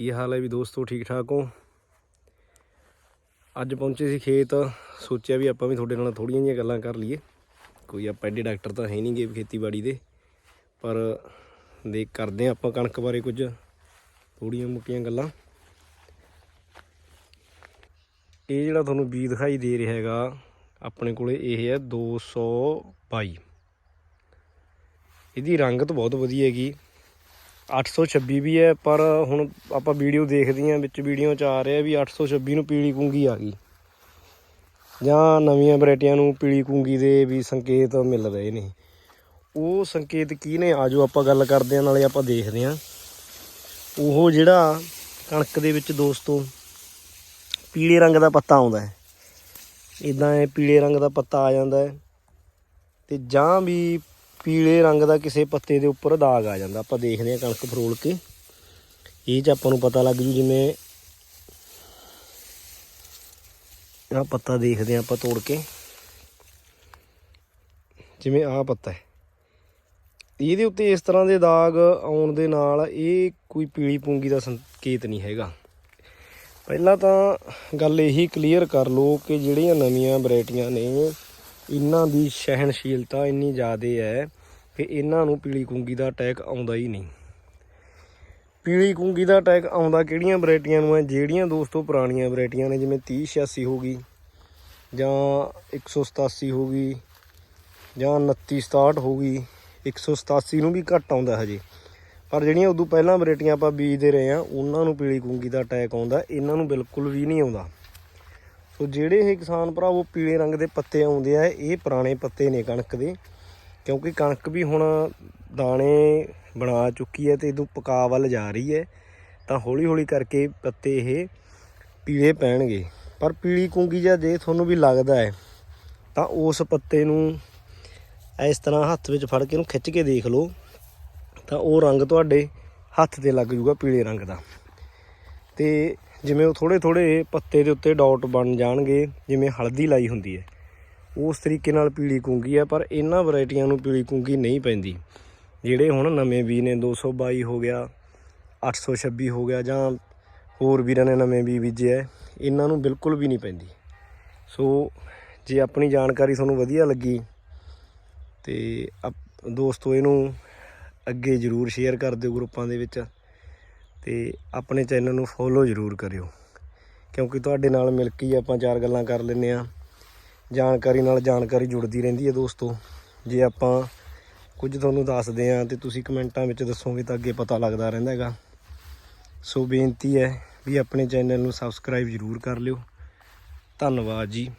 ਕੀ ਹਾਲ ਹੈ ਵੀ ਦੋਸਤੋ, ਠੀਕ ਠਾਕ ਹੋ? ਅੱਜ ਪਹੁੰਚੇ ਸੀ ਖੇਤ। ਸੋਚਿਆ ਵੀ ਆਪਾਂ ਵੀ ਤੁਹਾਡੇ ਨਾਲ ਥੋੜੀਆਂ ਜਿਹੀਆਂ ਗੱਲਾਂ ਕਰ ਲਈਏ। ਕੋਈ ਆਪਾਂ ਐਡੇ ਡਾਕਟਰ ਤਾਂ ਹੈ ਨਹੀਂ ਨਹੀਂਗੇ ਖੇਤੀਬਾੜੀ ਦੇ। ਪਰ ਦੇ ਕਰਦੇ ਹਾਂ ਆਪਾਂ ਕਣਕ ਬਾਰੇ ਕੁਝ ਥੋੜੀਆਂ ਮੁੱਕੀਆਂ ਗੱਲਾਂ। ਇਹ ਜਿਹੜਾ ਤੁਹਾਨੂੰ ਬੀ ਦਿਖਾਈ ਦੇ ਰਿਹਾ ਹੈਗਾ, ਆਪਣੇ ਕੋਲੇ ਇਹ ਹੈ 222 ਇਹਦੀ ਰੰਗਤ ਬਹੁਤ ਵਧੀਆ ਹੈਗੀ। 826 ਵੀ ਹੈ, ਪਰ ਹੁਣ ਆਪਾਂ ਵੀਡੀਓ ਦੇਖਦੇ ਹਾਂ, ਵਿੱਚ ਵੀਡੀਓ ਚ ਆ ਰਿਹਾ ਵੀ 826 ਨੂੰ ਪੀਲੀ ਕੁੰਗੀ ਆ ਗਈ। ਜਾਂ ਨਵੀਆਂ ਵੈਰਾਈਟੀਆਂ ਨੂੰ ਪੀਲੀ ਕੁੰਗੀ ਦੇ ਵੀ ਸੰਕੇਤ ਮਿਲ ਰਹੇ ਨੇ। ਉਹ ਸੰਕੇਤ ਕੀ ਨੇ, ਆਜੋ ਆਪਾਂ ਗੱਲ ਕਰਦੇ ਹਾਂ, ਨਾਲੇ ਆਪਾਂ ਦੇਖਦੇ ਹਾਂ। ਉਹ ਜਿਹੜਾ ਕਣਕ ਦੇ ਵਿੱਚ ਦੋਸਤੋ, ਪੀਲੇ ਰੰਗ ਦਾ ਪੱਤਾ ਆਉਂਦਾ ਹੈ। ਇਦਾਂ ਇਹ ਪੀਲੇ ਰੰਗ ਦਾ ਪੱਤਾ ਆ ਜਾਂਦਾ ਹੈ। ਤੇ ਜਾਂ ਵੀ ਪੀਲੇ ਰੰਗ ਦਾ ਕਿਸੇ ਪੱਤੇ ਦੇ ਉੱਪਰ ਦਾਗ ਆ ਜਾਂਦਾ। ਆਪਾਂ ਦੇਖਦੇ ਹਾਂ ਕਣਕ ਫਰੋਲ ਕੇ। ਇਹ ਚ ਆਪਾਂ ਨੂੰ ਪਤਾ ਲੱਗ ਜੂ ਜਿਵੇਂ ਆਹ ਪੱਤਾ ਦੇਖਦੇ ਹਾਂ ਆਪਾਂ ਤੋੜ ਕੇ। ਜਿਵੇਂ ਆਹ ਪੱਤਾ ਹੈ। ਇਹਦੇ ਉੱਤੇ ਇਸ ਤਰ੍ਹਾਂ ਦੇ ਦਾਗ ਆਉਣ ਦੇ ਨਾਲ ਇਹ ਕੋਈ ਪੀਲੀ ਪੂੰਗੀ ਦਾ ਸੰਕੇਤ ਨਹੀਂ ਹੈਗਾ। ਪਹਿਲਾਂ ਤਾਂ ਗੱਲ ਇਹੀ ਕਲੀਅਰ ਕਰ ਲਓ ਕਿ ਜਿਹੜੀਆਂ ਨਵੀਆਂ ਵੈਰਾਈਟੀਆਂ ਨੇ ਇਹਨਾਂ ਦੀ ਸਹਿਣਸ਼ੀਲਤਾ ਇੰਨੀ ਜ਼ਿਆਦਾ ਹੈ ਕਿ ਇਹਨਾਂ ਨੂੰ ਪੀਲੀ ਕੁੰਗੀ ਦਾ ਅਟੈਕ ਆਉਂਦਾ ਹੀ ਨਹੀਂ। ਪੀਲੀ ਕੁੰਗੀ ਦਾ ਅਟੈਕ ਆਉਂਦਾ ਕਿਹੜੀਆਂ ਵੈਰਾਈਟੀਆਂ ਨੂੰ ਹੈ? ਜਿਹੜੀਆਂ ਦੋਸਤੋ ਪੁਰਾਣੀਆਂ ਵੈਰਾਈਟੀਆਂ ਨੇ, ਜਿਵੇਂ 3086 ਹੋ ਗਈ ਜਾਂ 187 ਹੋ ਗਈ ਜਾਂ 2967 ਹੋ ਗਈ 187 ਨੂੰ ਵੀ ਘੱਟ ਆਉਂਦਾ ਹਜੇ। ਪਰ ਜਿਹੜੀਆਂ ਉਦੋਂ ਪਹਿਲਾਂ ਵੈਰਾਈਟੀਆਂ ਆਪਾਂ ਬੀਜਦੇ ਰਹੇ ਆ ਉਹਨਾਂ ਨੂੰ ਪੀਲੀ ਕੁੰਗੀ ਦਾ ਅਟੈਕ ਆਉਂਦਾ, ਇਹਨਾਂ ਨੂੰ ਬਿਲਕੁਲ ਵੀ ਨਹੀਂ ਆਉਂਦਾ। ਸੋ ਜਿਹੜੇ ਇਹ ਕਿਸਾਨ ਭਰਾਵੋ ਪੀਲੇ ਰੰਗ ਦੇ ਪੱਤੇ ਆਉਂਦੇ ਆ, ਇਹ ਪੁਰਾਣੇ ਪੱਤੇ ਨੇ ਕਣਕ ਦੇ। ਕਿਉਂਕਿ ਕਣਕ ਵੀ ਹੁਣ ਦਾਣੇ ਬਣਾ ਚੁੱਕੀ ਹੈ ਤੇ ਇਹਨੂੰ ਪਕਾ ਵੱਲ ਜਾ ਰਹੀ ਹੈ। ਤਾਂ ਹੌਲੀ ਹੌਲੀ ਕਰਕੇ ਪੱਤੇ ਇਹ ਪੀਲੇ ਪੈਣਗੇ। ਪਰ ਪੀਲੀ ਕੁੰਗੀ ਜਾਂ ਜੇ ਤੁਹਾਨੂੰ ਵੀ ਲੱਗਦਾ ਹੈ, ਤਾਂ ਉਸ ਪੱਤੇ ਨੂੰ ਇਸ ਤਰ੍ਹਾਂ ਹੱਥ ਵਿੱਚ ਫੜ ਕੇ ਇਹਨੂੰ ਖਿੱਚ ਕੇ ਦੇਖ ਲਓ। ਤਾਂ ਉਹ ਰੰਗ ਤੁਹਾਡੇ ਹੱਥ ਤੇ ਲੱਗ ਜੂਗਾ ਪੀਲੇ ਰੰਗ ਦਾ। ਤੇ ਜਿਵੇਂ ਉਹ ਥੋੜੇ ਥੋੜੇ ਪੱਤੇ ਦੇ ਉੱਤੇ ਡਾਟ ਬਣ ਜਾਣਗੇ, ਜਿਵੇਂ ਹਲਦੀ ਲਾਈ ਹੁੰਦੀ ਹੈ। ਉਸ ਤਰੀਕੇ ਨਾਲ ਪੀਲੀ ਕੁੰਗੀ ਹੈ, ਪਰ ਇਹਨਾਂ ਵੈਰਾਈਟੀਆਂ ਨੂੰ ਪੀਲੀ ਕੁੰਗੀ ਨਹੀਂ ਪੈਂਦੀ। ਜਿਹੜੇ ਹੁਣ ਨਵੇਂ ਬੀ ਨੇ 222 ਹੋ ਗਿਆ 826 ਹੋ ਗਿਆ, ਜਾਂ ਹੋਰ ਵੀਰਾਂ ਨੇ ਨਵੇਂ ਬੀ ਬੀਜੇ ਹੈ, ਇਹਨਾਂ ਨੂੰ ਬਿਲਕੁਲ ਵੀ ਨਹੀਂ ਪੈਂਦੀ। ਸੋ, ਜੇ ਆਪਣੀ ਜਾਣਕਾਰੀ ਤੁਹਾਨੂੰ ਵਧੀਆ ਲੱਗੀ, ਤੇ ਅਪ- ਦੋਸਤੋ, ਇਹਨੂੰ ਅੱਗੇ ਜ਼ਰੂਰ ਸ਼ੇਅਰ ਕਰ ਦਿਓ ਗਰੁੱਪਾਂ ਦੇ ਵਿੱਚ। ਤੇ ਆਪਣੇ ਚੈਨਲ ਨੂੰ ਫੋਲੋ ਜ਼ਰੂਰ ਕਰਿਓ। ਕਿਉਂਕਿ ਤੁਹਾਡੇ ਨਾਲ ਮਿਲ ਕੇ ਹੀ ਆਪਾਂ ਚਾਰ ਗੱਲਾਂ ਕਰ ਲੈਂਦੇ ਆ ਜਾਣਕਾਰੀ ਨਾਲ ਜਾਣਕਾਰੀ ਜੁੜਦੀ ਰਹਿੰਦੀ ਹੈ ਦੋਸਤੋ। ਜੇ ਆਪਾਂ ਕੁਝ ਤੁਹਾਨੂੰ ਦੱਸਦੇ ਆ ਤੇ ਤੁਸੀਂ ਕਮੈਂਟਾਂ ਵਿੱਚ ਦੱਸੋਗੇ ਤਾਂ ਅੱਗੇ ਪਤਾ ਲੱਗਦਾ ਰਹਿੰਦਾ ਹੈਗਾ। ਸੋ ਬੇਨਤੀ ਹੈ ਵੀ ਆਪਣੇ ਚੈਨਲ ਨੂੰ ਸਬਸਕ੍ਰਾਈਬ ਜ਼ਰੂਰ ਕਰ ਲਿਓ। ਧੰਨਵਾਦ ਜੀ।